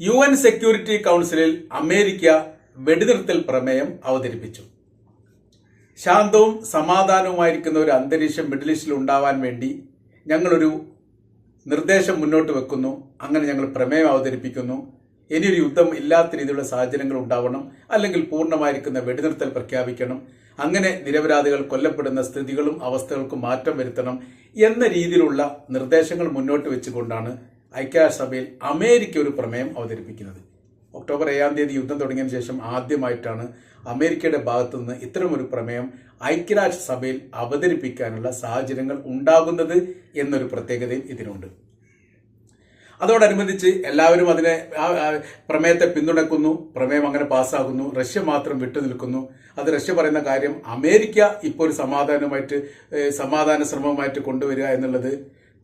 U N security കൗൺസിലിൽ America വെടിനിർത്തൽ പ്രമേയം അവതരിപ്പിച്ചു. ശാന്തവും സമാധാനവുമായിരിക്കുന്ന ഒരു അന്തരീക്ഷം മിഡിൽ ഈസ്റ്റിൽ ഉണ്ടാവാൻ വേണ്ടി ഞങ്ങളൊരു നിർദ്ദേശം മുന്നോട്ട് വെക്കുന്നു. അങ്ങനെ ഞങ്ങൾ പ്രമേയം അവതരിപ്പിക്കുന്നു. ഇനിയൊരു യുദ്ധം ഇല്ലാത്ത രീതിയിലുള്ള സാഹചര്യങ്ങൾ ഉണ്ടാവണം. അല്ലെങ്കിൽ പൂർണമായിരിക്കുന്ന വെടിനിർത്തൽ പ്രഖ്യാപിക്കണം. അങ്ങനെ നിരപരാധികൾ കൊല്ലപ്പെടുന്ന സ്ഥിതികളും അവസ്ഥകൾക്കും മാറ്റം വരുത്തണം എന്ന രീതിയിലുള്ള നിർദ്ദേശങ്ങൾ മുന്നോട്ട് വെച്ചുകൊണ്ടാണ് ഐക്യരാഷ്ട്രസഭയിൽ അമേരിക്ക ഒരു പ്രമേയം അവതരിപ്പിക്കുന്നത്. ഒക്ടോബർ ഏഴാം തീയതി യുദ്ധം തുടങ്ങിയതിനു ശേഷം ആദ്യമായിട്ടാണ് അമേരിക്കയുടെ ഭാഗത്തുനിന്ന് ഇത്തരമൊരു പ്രമേയം ഐക്യരാഷ്ട്രസഭയിൽ അവതരിപ്പിക്കാനുള്ള സാഹചര്യങ്ങൾ ഉണ്ടാകുന്നത് എന്നൊരു പ്രത്യേകതയും ഇതിനുണ്ട്. അതോടനുബന്ധിച്ച് എല്ലാവരും അതിനെ ആ പ്രമേയത്തെ പിന്തുണക്കുന്നു. പ്രമേയം അങ്ങനെ പാസ്സാകുന്നു. റഷ്യ മാത്രം വിട്ടുനിൽക്കുന്നു അത് റഷ്യ പറയുന്ന കാര്യം അമേരിക്ക ഇപ്പോൾ ഒരു സമാധാനമായിട്ട് സമാധാന ശ്രമമായിട്ട് കൊണ്ടുവരിക എന്നുള്ളത്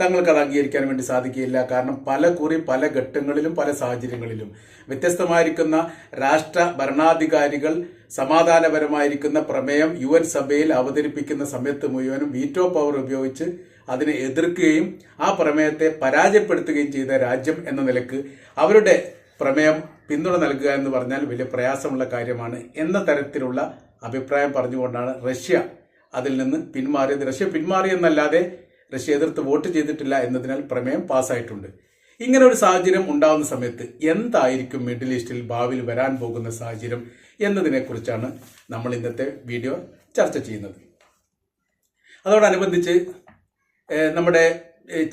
തങ്ങൾക്ക് അത് അംഗീകരിക്കാൻ വേണ്ടി സാധിക്കുകയില്ല. കാരണം പല കുറി പല ഘട്ടങ്ങളിലും പല സാഹചര്യങ്ങളിലും വ്യത്യസ്തമായിരിക്കുന്ന രാഷ്ട്ര ഭരണാധികാരികൾ സമാധാനപരമായിരിക്കുന്ന പ്രമേയം യു എൻ സഭയിൽ അവതരിപ്പിക്കുന്ന സമയത്ത് മുഴുവനും വീറ്റോ പവർ ഉപയോഗിച്ച് അതിനെ എതിർക്കുകയും ആ പ്രമേയത്തെ പരാജയപ്പെടുത്തുകയും ചെയ്ത രാജ്യം എന്ന നിലയ്ക്ക് അവരുടെ പ്രമേയം പിന്തുണ നൽകുക എന്ന് പറഞ്ഞാൽ വലിയ പ്രയാസമുള്ള കാര്യമാണ് എന്ന തരത്തിലുള്ള അഭിപ്രായം പറഞ്ഞുകൊണ്ടാണ് റഷ്യ അതിൽ നിന്ന് പിന്മാറിയത്. റഷ്യ പിന്മാറിയെന്നല്ലാതെ റഷ്യ എതിർത്ത് വോട്ട് ചെയ്തിട്ടില്ല എന്നതിനാൽ പ്രമേയം പാസ്സായിട്ടുണ്ട്. ഇങ്ങനെ ഒരു സാഹചര്യം ഉണ്ടാകുന്ന സമയത്ത് എന്തായിരിക്കും മിഡിൽ ഈസ്റ്റിൽ ഭാവിയിൽ വരാൻ പോകുന്ന സാഹചര്യം എന്നതിനെക്കുറിച്ചാണ് നമ്മൾ ഇന്നത്തെ വീഡിയോ ചർച്ച ചെയ്യുന്നത്. അതോടനുബന്ധിച്ച് നമ്മുടെ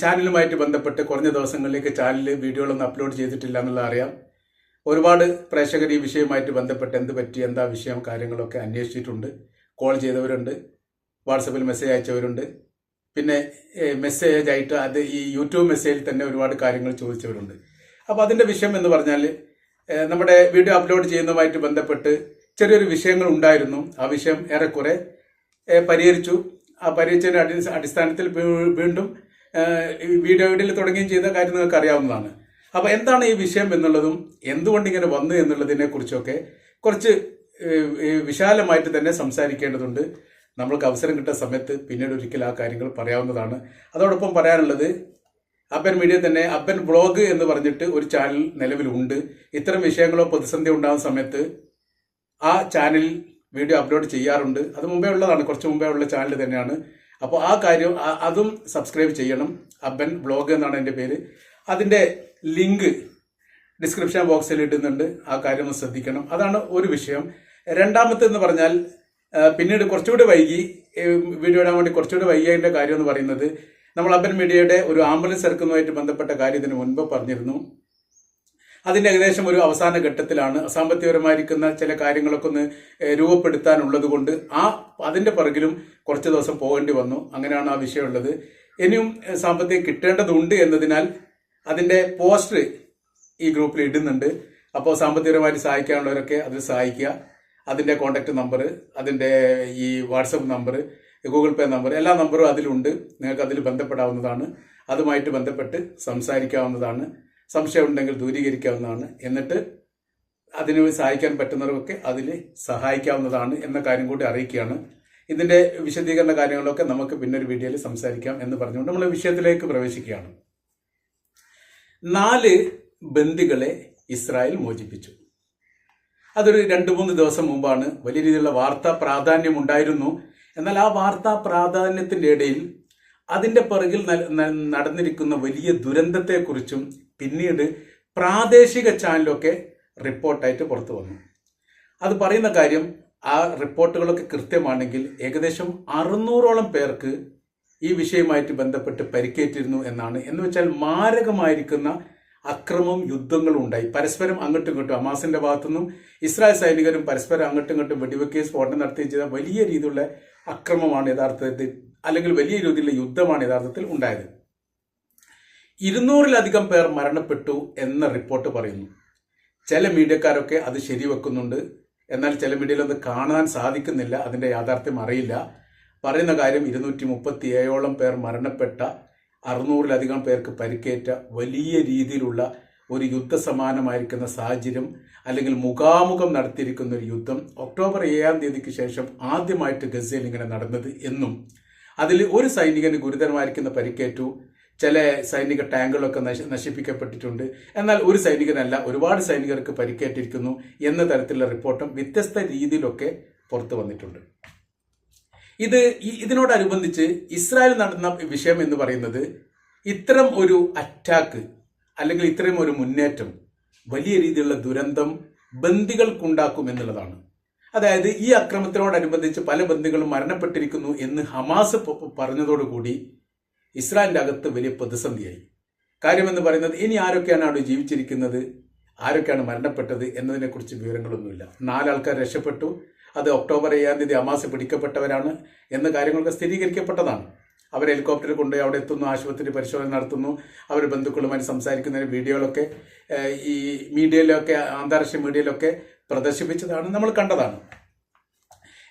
ചാനലുമായിട്ട് ബന്ധപ്പെട്ട് കുറഞ്ഞ ദിവസങ്ങളിലേക്ക് ചാനലിൽ വീഡിയോകളൊന്നും അപ്ലോഡ് ചെയ്തിട്ടില്ല എന്നുള്ളത് അറിയാം. ഒരുപാട് പ്രേക്ഷകർ ഈ വിഷയവുമായിട്ട് ബന്ധപ്പെട്ട് എന്ത് പറ്റി എന്താ വിഷയം കാര്യങ്ങളൊക്കെ അന്വേഷിച്ചിട്ടുണ്ട്. കോൾ ചെയ്തവരുണ്ട് വാട്സപ്പിൽ മെസ്സേജ് അയച്ചവരുണ്ട്. പിന്നെ മെസ്സേജ് ആയിട്ട് അത് ഈ യൂട്യൂബ് മെസ്സേജിൽ തന്നെ ഒരുപാട് കാര്യങ്ങൾ ചോദിച്ചവരുണ്ട്. അപ്പോൾ അതിന്റെ വിഷയം എന്ന് പറഞ്ഞാൽ നമ്മുടെ വീഡിയോ അപ്ലോഡ് ചെയ്യുന്നതുമായിട്ട് ബന്ധപ്പെട്ട് ചെറിയൊരു വിഷയങ്ങൾ ഉണ്ടായിരുന്നു. ആ വിഷയം ഏറെക്കുറെ പരിഹരിച്ചു. ആ പരിഹരിച്ചതിന്റെ അടി- അടിസ്ഥാനത്തിൽ വീണ്ടും വീഡിയോ വീഡിയോ തുടങ്ങുകയും ചെയ്ത കാര്യം നിങ്ങൾക്ക് അറിയാവുന്നതാണ്. അപ്പോൾ എന്താണ് ഈ വിഷയം എന്നുള്ളതും എന്തുകൊണ്ട് ഇങ്ങനെ വന്നു എന്നുള്ളതിനെ കുറിച്ചൊക്കെ കുറച്ച് വിശാലമായിട്ട് തന്നെ സംസാരിക്കേണ്ടതുണ്ട്. നമ്മൾക്ക് അവസരം കിട്ടുന്ന സമയത്ത് പിന്നീട് ഒരിക്കൽ ആ കാര്യങ്ങൾ പറയാവുന്നതാണ്. അതോടൊപ്പം പറയാനുള്ളത് അപ്പൻ മീഡിയ തന്നെ അപ്പൻ ബ്ലോഗ് എന്ന് പറഞ്ഞിട്ട് ഒരു ചാനൽ നിലവിലുണ്ട്. ഇത്തരം വിഷയങ്ങളോ പ്രതിസന്ധി ഉണ്ടാകുന്ന സമയത്ത് ആ ചാനൽ വീഡിയോ അപ്ലോഡ് ചെയ്യാറുണ്ട്. അത് മുമ്പേ ഉള്ളതാണ് കുറച്ച് മുമ്പേ ഉള്ള ചാനൽ തന്നെയാണ്. അപ്പോൾ ആ കാര്യം അതും സബ്സ്ക്രൈബ് ചെയ്യണം. അബ്ബൻ ബ്ലോഗ് എന്നാണ് എന്റെ പേര്. അതിന്റെ ലിങ്ക് ഡിസ്ക്രിപ്ഷൻ ബോക്സിൽ ഇടുന്നുണ്ട്. ആ കാര്യം ശ്രദ്ധിക്കണം. അതാണ് ഒരു വിഷയം. രണ്ടാമത്തെ എന്ന് പറഞ്ഞാൽ പിന്നീട് കുറച്ചുകൂടി വൈകി വീഡിയോ ഇടാൻ വേണ്ടി കുറച്ചുകൂടി വൈകിയതിന്റെ കാര്യം എന്ന് പറയുന്നത് നമ്മൾ അബൻ മീഡിയയുടെ ഒരു ആംബുലൻസ് ഇറക്കുന്നതുമായിട്ട് ബന്ധപ്പെട്ട കാര്യം ഇതിന് മുൻപ് പറഞ്ഞിരുന്നു. അതിന്റെ ഏകദേശം ഒരു അവസാന ഘട്ടത്തിലാണ് സാമ്പത്തികപരമായിരിക്കുന്ന ചില കാര്യങ്ങളൊക്കെ ഒന്ന് രൂപപ്പെടുത്താനുള്ളത് കൊണ്ട് ആ അതിന്റെ പിറകിലും കുറച്ച് ദിവസം പോകേണ്ടി വന്നു. അങ്ങനെയാണ് ആ വിഷയമുള്ളത്. ഇനിയും സാമ്പത്തികം കിട്ടേണ്ടതുണ്ട് എന്നതിനാൽ അതിന്റെ പോസ്റ്റർ ഈ ഗ്രൂപ്പിൽ ഇടുന്നുണ്ട്. അപ്പോൾ സാമ്പത്തികപരമായിട്ട് സഹായിക്കാനുള്ളവരൊക്കെ അതിൽ സഹായിക്കുക. അതിന്റെ കോൺടാക്ട് നമ്പർ അതിന്റെ ഈ WhatsApp number Google Pay number എല്ലാ നമ്പറും അതിലുണ്ട്. നിങ്ങൾക്ക് അതിൽ ബന്ധപ്പെടാവുന്നതാണ്. അതുമായിട്ട് ബന്ധപ്പെട്ട് സംസാരിക്കാവുന്നതാണ്. സംശയം ഉണ്ടെങ്കിൽ ദൂരീകരിക്കാവുന്നതാണ്. എന്നിട്ട് അതിന് സഹായിക്കാൻ പറ്റുന്നവർക്കൊക്കെ അതിൽ സഹായിക്കാവുന്നതാണ് എന്ന കാര്യം കൂടി അറിയിക്കുകയാണ്. ഇതിന്റെ വിശദീകരണ കാര്യങ്ങളൊക്കെ നമുക്ക് പിന്നൊരു വീഡിയോയിൽ സംസാരിക്കാം എന്ന് പറഞ്ഞുകൊണ്ട് നമ്മൾ വിഷയത്തിലേക്ക് പ്രവേശിക്കുകയാണ്. നാല് ബന്ദികളെ ഇസ്രായേൽ മോചിപ്പിച്ചു. അതൊരു രണ്ട് മൂന്ന് ദിവസം മുമ്പാണ് വലിയ രീതിയിലുള്ള വാർത്താ പ്രാധാന്യം ഉണ്ടായിരുന്നു. എന്നാൽ ആ വാർത്താ പ്രാധാന്യത്തിന്റെ ഇടയിൽ അതിന്റെ പിറകിൽ നടന്നിരിക്കുന്ന വലിയ ദുരന്തത്തെക്കുറിച്ചും പിന്നീട് പ്രാദേശിക ചാനലൊക്കെ റിപ്പോർട്ടായിട്ട് പുറത്തു വന്നു. അത് പറയുന്ന കാര്യം ആ റിപ്പോർട്ടുകളൊക്കെ കൃത്യമാണെങ്കിൽ ഏകദേശം അറുന്നൂറോളം പേർക്ക് ഈ വിഷയവുമായിട്ട് ബന്ധപ്പെട്ട് പരിക്കേറ്റിരുന്നു എന്നാണ്. എന്ന് വെച്ചാൽ മാരകമായിരിക്കുന്ന അക്രമവും യുദ്ധങ്ങളും ഉണ്ടായി പരസ്പരം അങ്ങോട്ടും ഇങ്ങോട്ടും അമാസിന്റെ ഭാഗത്തുനിന്നും ഇസ്രായേൽ സൈനികരും പരസ്പരം അങ്ങോട്ടും ഇങ്ങോട്ടും വെടിവെക്കുകയും സ്ഫോടനം നടത്തുകയും ചെയ്ത വലിയ രീതിയിലുള്ള അക്രമമാണ് യഥാർത്ഥത്തിൽ അല്ലെങ്കിൽ വലിയ രീതിയിലുള്ള യുദ്ധമാണ് യഥാർത്ഥത്തിൽ ഉണ്ടായത്. ഇരുന്നൂറിലധികം പേർ മരണപ്പെട്ടു എന്ന റിപ്പോർട്ട് പറയുന്നു. ചില മീഡിയക്കാരൊക്കെ അത് ശരിവെക്കുന്നുണ്ട്. എന്നാൽ ചില മീഡിയയിൽ അത് കാണാൻ സാധിക്കുന്നില്ല അതിന്റെ യാഥാർത്ഥ്യം അറിയില്ല. പറയുന്ന കാര്യം ഇരുന്നൂറ്റി മുപ്പത്തി ഏഴോളം പേർ മരണപ്പെട്ട അറുന്നൂറിലധികം പേർക്ക് പരിക്കേറ്റ വലിയ രീതിയിലുള്ള ഒരു യുദ്ധസമാനമായിരിക്കുന്ന സാഹചര്യം അല്ലെങ്കിൽ മുഖാമുഖം നടത്തിയിരിക്കുന്ന ഒരു യുദ്ധം ഒക്ടോബർ ഏഴാം തീയതിക്ക് ശേഷം ആദ്യമായിട്ട് ഗസയിൽ ഇങ്ങനെ നടന്നത് എന്നും അതിൽ ഒരു സൈനികന് ഗുരുതരമായിരിക്കുന്ന പരിക്കേറ്റു. ചില സൈനിക ടാങ്കുകളൊക്കെ നശി നശിപ്പിക്കപ്പെട്ടിട്ടുണ്ട്. എന്നാൽ ഒരു സൈനികനല്ല ഒരുപാട് സൈനികർക്ക് പരിക്കേറ്റിരിക്കുന്നു എന്ന തരത്തിലുള്ള റിപ്പോർട്ടും വ്യത്യസ്ത രീതിയിലൊക്കെ പുറത്തു വന്നിട്ടുണ്ട്. ഇത് ഇതിനോടനുബന്ധിച്ച് ഇസ്രായേൽ നടന്ന വിഷയം എന്ന് പറയുന്നത് ഇത്തരം ഒരു അറ്റാക്ക് അല്ലെങ്കിൽ ഇത്തരം ഒരു മുന്നേറ്റം വലിയ രീതിയിലുള്ള ദുരന്തം ബന്ദികൾക്കുണ്ടാക്കും എന്നുള്ളതാണ്. അതായത് ഈ അക്രമത്തിനോടനുബന്ധിച്ച് പല ബന്ദികളും മരണപ്പെട്ടിരിക്കുന്നു എന്ന് ഹമാസ് പറഞ്ഞതോടുകൂടി ഇസ്രായേലിന്റെ അകത്ത് വലിയ പ്രതിസന്ധിയായി. കാര്യമെന്ന് പറയുന്നത് ഇനി ആരൊക്കെയാണ് അവിടെ ജീവിച്ചിരിക്കുന്നത്? ആരൊക്കെയാണ് മരണപ്പെട്ടത് എന്നതിനെക്കുറിച്ച് വിവരങ്ങളൊന്നുമില്ല. നാലാൾക്കാർ രക്ഷപ്പെട്ടു. അത് ഒക്ടോബർ ഏഴാം തീയതി അമാസ പിടിക്കപ്പെട്ടവരാണ് എന്ന കാര്യങ്ങളൊക്കെ സ്ഥിരീകരിക്കപ്പെട്ടതാണ്. അവർ ഹെലികോപ്റ്ററിൽ കൊണ്ടുപോയി അവിടെ എത്തുന്നു ആശുപത്രി പരിശോധന നടത്തുന്നു. അവർ ബന്ധുക്കളുമായി സംസാരിക്കുന്നതിന് വീഡിയോകളൊക്കെ ഈ മീഡിയയിലൊക്കെ അന്താരാഷ്ട്ര മീഡിയയിലൊക്കെ പ്രദർശിപ്പിച്ചതാണ് നമ്മൾ കണ്ടതാണ്.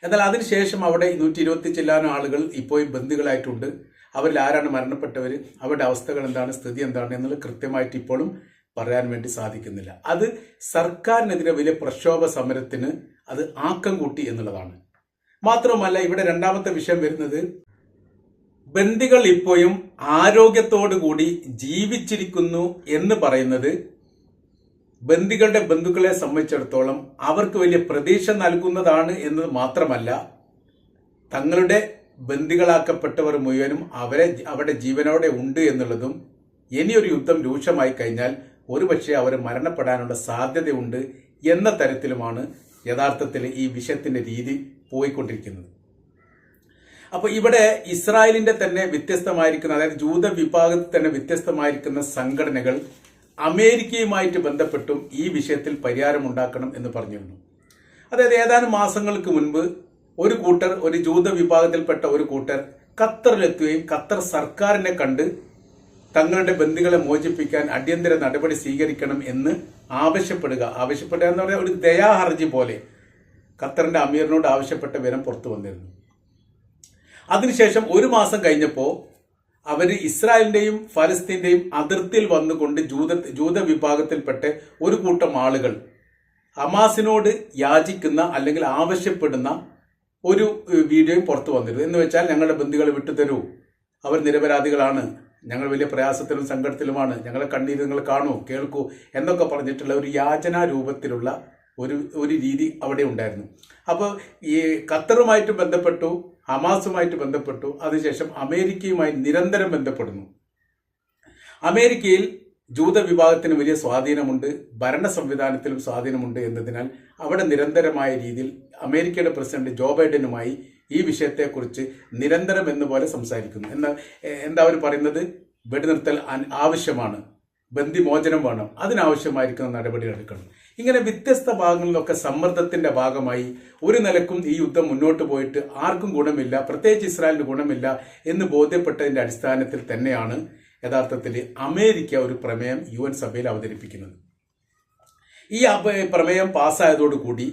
എന്നാൽ അതിനുശേഷം അവിടെ നൂറ്റി ഇരുപത്തി ചില്ലാനും ആളുകൾ ഇപ്പോഴും ബന്ധുക്കളായിട്ടുണ്ട് അവരിൽ ആരാണ് മരണപ്പെട്ടവർ അവരുടെ അവസ്ഥകൾ എന്താണ്? സ്ഥിതി എന്താണ്? എന്നുള്ളത് കൃത്യമായിട്ട് ഇപ്പോഴും പറയാൻ വേണ്ടി സാധിക്കുന്നില്ല. അത് സർക്കാരിനെതിരെ വലിയ പ്രക്ഷോഭ സമരത്തിന് അത് ആക്കം കൂട്ടി എന്നുള്ളതാണ്. മാത്രമല്ല ഇവിടെ രണ്ടാമത്തെ വിഷയം വരുന്നത് ബന്ദികൾ ഇപ്പോഴും കൂടി ജീവിച്ചിരിക്കുന്നു എന്ന് പറയുന്നത് ബന്ദികളുടെ ബന്ധുക്കളെ സംബന്ധിച്ചിടത്തോളം അവർക്ക് വലിയ പ്രതീക്ഷ നൽകുന്നതാണ് എന്ന് മാത്രമല്ല തങ്ങളുടെ ബന്ദികളാക്കപ്പെട്ടവർ മുഴുവനും അവരെ അവരുടെ ജീവനോടെ ഉണ്ട് എന്നുള്ളതും ഇനിയൊരു യുദ്ധം രൂക്ഷമായി കഴിഞ്ഞാൽ ഒരുപക്ഷെ അവർ മരണപ്പെടാനുള്ള സാധ്യതയുണ്ട് എന്ന തരത്തിലുമാണ് യഥാർത്ഥത്തിൽ ഈ വിഷയത്തിന്റെ രീതി പോയിക്കൊണ്ടിരിക്കുന്നത്. അപ്പൊ ഇവിടെ ഇസ്രായേലിന്റെ തന്നെ വ്യത്യസ്തമായിരിക്കുന്ന അതായത് ജൂത വിഭാഗത്തിൽ തന്നെ വ്യത്യസ്തമായിരിക്കുന്ന സംഘടനകൾ അമേരിക്കയുമായിട്ട് ബന്ധപ്പെട്ടും ഈ വിഷയത്തിൽ പരിഹാരമുണ്ടാക്കണം എന്ന് പറഞ്ഞിരുന്നു. അതായത് ഏതാനും മാസങ്ങൾക്ക് മുൻപ് ഒരു കൂട്ടർ ഒരു ജൂത വിഭാഗത്തിൽപ്പെട്ട ഒരു കൂട്ടർ ഖത്തറിലെത്തുകയും ഖത്തർ സർക്കാരിനെ കണ്ട് തങ്ങളുടെ ബന്ധുക്കളെ മോചിപ്പിക്കാൻ അടിയന്തര നടപടി സ്വീകരിക്കണം എന്ന് ആവശ്യപ്പെടുക. ആവശ്യപ്പെടുക എന്ന് പറഞ്ഞാൽ ഒരു ദയാഹർജി പോലെ ഖത്തറിന്റെ അമീറിനോട് ആവശ്യപ്പെട്ട വിവരം പുറത്തു വന്നിരുന്നു. അതിനുശേഷം ഒരു മാസം കഴിഞ്ഞപ്പോൾ അവർ ഇസ്രായേലിന്റെയും ഫലസ്തീന്റെയും അതിർത്തിയിൽ വന്നുകൊണ്ട് ജൂത ജൂത വിഭാഗത്തിൽപ്പെട്ട ഒരു കൂട്ടം ആളുകൾ ഹമാസിനോട് യാചിക്കുന്ന അല്ലെങ്കിൽ ആവശ്യപ്പെടുന്ന ഒരു വീഡിയോയും പുറത്തു വന്നിരുന്നു. എന്ന് വെച്ചാൽ ഞങ്ങളുടെ ബന്ധുക്കളെ വിട്ടുതരൂ. അവർ നിരപരാധികളാണ്. ഞങ്ങൾ വലിയ പ്രയാസത്തിലും സങ്കടത്തിലുമാണ്. ഞങ്ങളെ കണ്ണീര് നിങ്ങൾ കാണൂ കേൾക്കൂ എന്നൊക്കെ പറഞ്ഞിട്ടുള്ള ഒരു യാചനാ രൂപത്തിലുള്ള ഒരു ഒരു രീതി അവിടെ ഉണ്ടായിരുന്നു. അപ്പോൾ ഈ ഖത്തറുമായിട്ട് ബന്ധപ്പെട്ടു ഹമാസുമായിട്ട് ബന്ധപ്പെട്ടു അതിനുശേഷം അമേരിക്കയുമായി നിരന്തരം ബന്ധപ്പെടുന്നു. അമേരിക്കയിൽ ജൂത വിഭാഗത്തിന് വലിയ സ്വാധീനമുണ്ട് ഭരണ സംവിധാനത്തിലും സ്വാധീനമുണ്ട് എന്നതിനാൽ അവിടെ നിരന്തരമായ രീതിയിൽ അമേരിക്കയുടെ പ്രസിഡന്റ് ജോ ബൈഡനുമായി ഈ വിഷയത്തെക്കുറിച്ച് നിരന്തരം എന്ന പോലെ സംസാരിക്കുന്നു. എന്നാൽ എന്താ അവർ പറയുന്നത്? വെടിനിർത്തൽ ആവശ്യമാണ്. ബന്ധിമോചനം വേണം. അതിനാവശ്യമായിരിക്കുന്ന നടപടികൾ എടുക്കണം. ഇങ്ങനെ വ്യത്യസ്ത ഭാഗങ്ങളിലൊക്കെ സമ്മർദ്ദത്തിന്റെ ഭാഗമായി ഒരു നിലക്കും ഈ യുദ്ധം മുന്നോട്ട് പോയിട്ട് ആർക്കും ഗുണമില്ല പ്രത്യേകിച്ച് ഇസ്രായേലിന് ഗുണമില്ല എന്ന് ബോധ്യപ്പെട്ടതിന്റെ അടിസ്ഥാനത്തിൽ തന്നെയാണ് യഥാർത്ഥത്തിൽ അമേരിക്ക ഒരു പ്രമേയം യു എൻ സഭയിൽ അവതരിപ്പിക്കുന്നത്. ഈ പ്രമേയം പാസ്സായതോടുകൂടി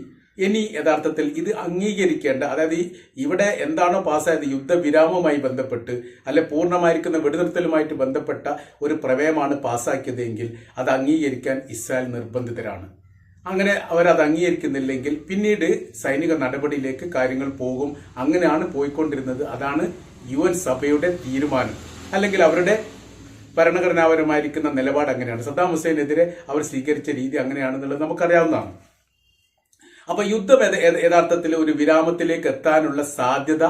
ഇനി യഥാർത്ഥത്തിൽ ഇത് അംഗീകരിക്കേണ്ട അതായത് ഇവിടെ എന്താണോ പാസ്സായത് യുദ്ധവിരാമവുമായി ബന്ധപ്പെട്ട് അല്ലെ പൂർണമായിരിക്കുന്ന വെടിനിർത്തലുമായിട്ട് ബന്ധപ്പെട്ട ഒരു പ്രമേയമാണ് പാസ്സാക്കിയതെങ്കിൽ അത് അംഗീകരിക്കാൻ ഇസ്രായേൽ നിർബന്ധിതരാണ്. അങ്ങനെ അവരത് അംഗീകരിക്കുന്നില്ലെങ്കിൽ പിന്നീട് സൈനിക നടപടിയിലേക്ക് കാര്യങ്ങൾ പോകും. അങ്ങനെയാണ് പോയിക്കൊണ്ടിരുന്നത്. അതാണ് യു സഭയുടെ തീരുമാനം. അല്ലെങ്കിൽ അവരുടെ ഭരണഘടനാപരമായിരിക്കുന്ന നിലപാട് അങ്ങനെയാണ്. സദ്ദാം ഹുസൈനെതിരെ അവർ സ്വീകരിച്ച രീതി അങ്ങനെയാണെന്നുള്ളത് നമുക്കറിയാവുന്നതാണ്. അപ്പൊ യുദ്ധം യഥ- യഥ- യഥാർത്ഥത്തിൽ ഒരു വിരാമത്തിലേക്ക് എത്താനുള്ള സാധ്യത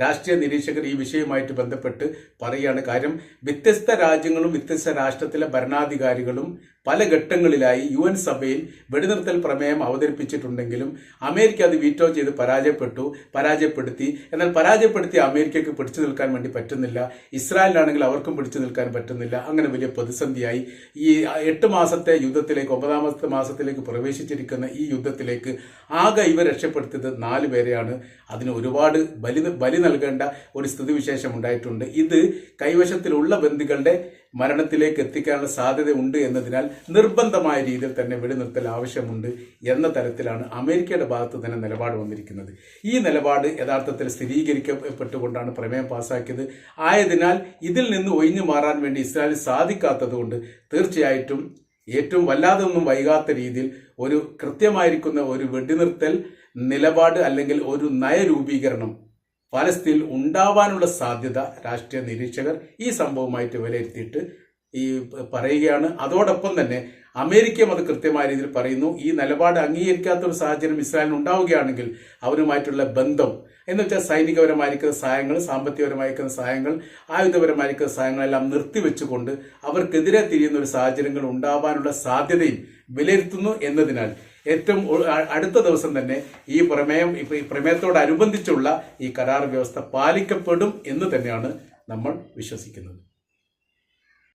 രാഷ്ട്രീയ നിരീക്ഷകർ ഈ വിഷയവുമായിട്ട് ബന്ധപ്പെട്ട് പറയുകയാണ് കാര്യം. വ്യത്യസ്ത രാജ്യങ്ങളും വ്യത്യസ്ത രാഷ്ട്രത്തിലെ ഭരണാധികാരികളും പല ഘട്ടങ്ങളിലായി യു എൻ സഭയിൽ വെടിനിർത്തൽ പ്രമേയം അവതരിപ്പിച്ചിട്ടുണ്ടെങ്കിലും അമേരിക്ക അത് വീറ്റോ ചെയ്ത് പരാജയപ്പെട്ടു പരാജയപ്പെടുത്തി. എന്നാൽ പരാജയപ്പെടുത്തി അമേരിക്കയ്ക്ക് പിടിച്ചു നിൽക്കാൻ വേണ്ടി പറ്റുന്നില്ല. ഇസ്രായേലിനാണെങ്കിൽ അവർക്കും പിടിച്ചു നിൽക്കാൻ പറ്റുന്നില്ല. അങ്ങനെ വലിയ പ്രതിസന്ധിയായി ഈ എട്ട് മാസത്തെ യുദ്ധത്തിലേക്ക് ഒമ്പതാമത്തെ മാസത്തിലേക്ക് പ്രവേശിച്ചിരിക്കുന്ന ഈ യുദ്ധത്തിലേക്ക് ആകെ ഇവർ രക്ഷപ്പെടുത്തിയത് നാല് പേരെയാണ്. അതിന് ഒരുപാട് ബലി ബലി നൽകേണ്ട ഒരു സ്ഥിതിവിശേഷം ഉണ്ടായിട്ടുണ്ട്. ഇത് കൈവശത്തിലുള്ള ബന്ധുക്കളുടെ മരണത്തിലേക്ക് എത്തിക്കാനുള്ള സാധ്യത ഉണ്ട് എന്നതിനാൽ നിർബന്ധമായ രീതിയിൽ തന്നെ വെടിനിർത്തൽ ആവശ്യമുണ്ട് എന്ന തരത്തിലാണ് അമേരിക്കയുടെ ഭാഗത്ത് തന്നെ നിലപാട് വന്നിരിക്കുന്നത്. ഈ നിലപാട് യഥാർത്ഥത്തിൽ സ്ഥിരീകരിക്കപ്പെട്ടുകൊണ്ടാണ് പ്രമേയം പാസാക്കിയത്. ആയതിനാൽ ഇതിൽ നിന്ന് ഒഴിഞ്ഞു മാറാൻ വേണ്ടി ഇസ്രായേൽ സാധിക്കാത്തതുകൊണ്ട് തീർച്ചയായിട്ടും ഏറ്റവും വല്ലാതൊന്നും വൈകാത്ത രീതിയിൽ ഒരു കൃത്യമായിരിക്കുന്ന ഒരു വെടിനിർത്തൽ നിലപാട് അല്ലെങ്കിൽ ഒരു നയരൂപീകരണം ഫലസ്തീനിൽ ഉണ്ടാവാനുള്ള സാധ്യത രാഷ്ട്രീയ നിരീക്ഷകർ ഈ സംഭവമായിട്ട് വിലയിരുത്തിയിട്ട് ഈ പറയുകയാണ്. അതോടൊപ്പം തന്നെ അമേരിക്കയും അത് കൃത്യമായ രീതിയിൽ പറയുന്നു. ഈ നിലപാട് അംഗീകരിക്കാത്ത ഒരു സാഹചര്യം ഇസ്രായേലിന് ഉണ്ടാവുകയാണെങ്കിൽ അവരുമായിട്ടുള്ള ബന്ധം എന്ന് വെച്ചാൽ സൈനികപരമായിരിക്കുന്ന സഹായങ്ങൾ സാമ്പത്തികപരമായിരിക്കുന്ന സഹായങ്ങൾ ആയുധപരമായിരിക്കുന്ന സഹായങ്ങളെല്ലാം നിർത്തിവെച്ചുകൊണ്ട് അവർക്കെതിരെ തിരിയുന്ന ഒരു സാഹചര്യങ്ങൾ ഉണ്ടാവാനുള്ള സാധ്യതയും വിലയിരുത്തുന്നു എന്നതിനാൽ ഏറ്റവും അടുത്ത ദിവസം തന്നെ ഈ പ്രമേയം ഈ പ്രമേയത്തോടനുബന്ധിച്ചുള്ള ഈ കരാർ വ്യവസ്ഥ പാലിക്കപ്പെടും എന്ന് തന്നെയാണ് നമ്മൾ വിശ്വസിക്കുന്നത്.